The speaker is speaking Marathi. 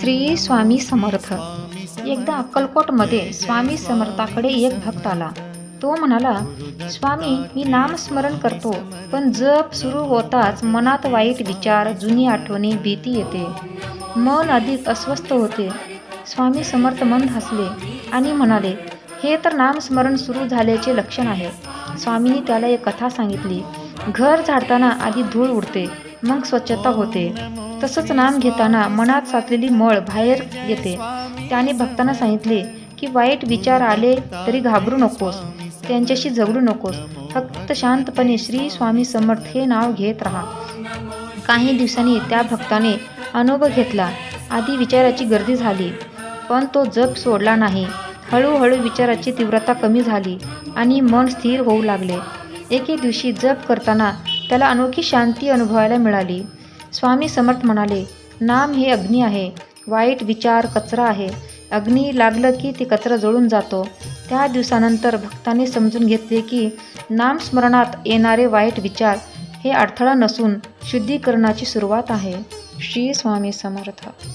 श्री स्वामी समर्थ. एकदा अक्कलकोटमध्ये स्वामी समर्थाकडे एक भक्त आला. तो म्हणाला स्वामी मी नामस्मरण करतो पण जप सुरू होताच मनात वाईट विचार जुनी आठवणी भीती येते. मन अधिक अस्वस्थ होते. स्वामी समर्थ मंद हसले आणि म्हणाले हे तर नामस्मरण सुरू झाल्याचे लक्षण आहे. स्वामींनी त्याला एक कथा सांगितली. घर झाडताना आधी धूळ उडते. मग स्वच्छता होते. तसंच नाम घेताना मनात साचलेली मळ बाहेर येते. त्याने भक्तांना सांगितले की वाईट विचार आले तरी घाबरू नकोस. त्यांच्याशी झगडू नकोस. फक्त शांतपणे श्री स्वामी समर्थ हे नाव घेत राहा. काही दिवसांनी त्या भक्ताने अनुभव घेतला. आधी विचाराची गर्दी झाली पण तो जप सोडला नाही. हळूहळू विचाराची तीव्रता कमी झाली आणि मन स्थिर होऊ लागले. एके दिवशी जप करताना त्याला अनोखी शांती अनुभवायला मिळाली. स्वामी समर्थ म्हणाले नाम हे अग्नी आहे. वाईट विचार कचरा आहे. अग्नी लागलं की ते कचरा जळून जातो. त्या दिवसानंतर भक्ताने समजून घेतले की नामस्मरणात येणारे वाईट विचार हे अडथळा नसून शुद्धीकरणाची सुरुवात आहे. श्री स्वामी समर्थ.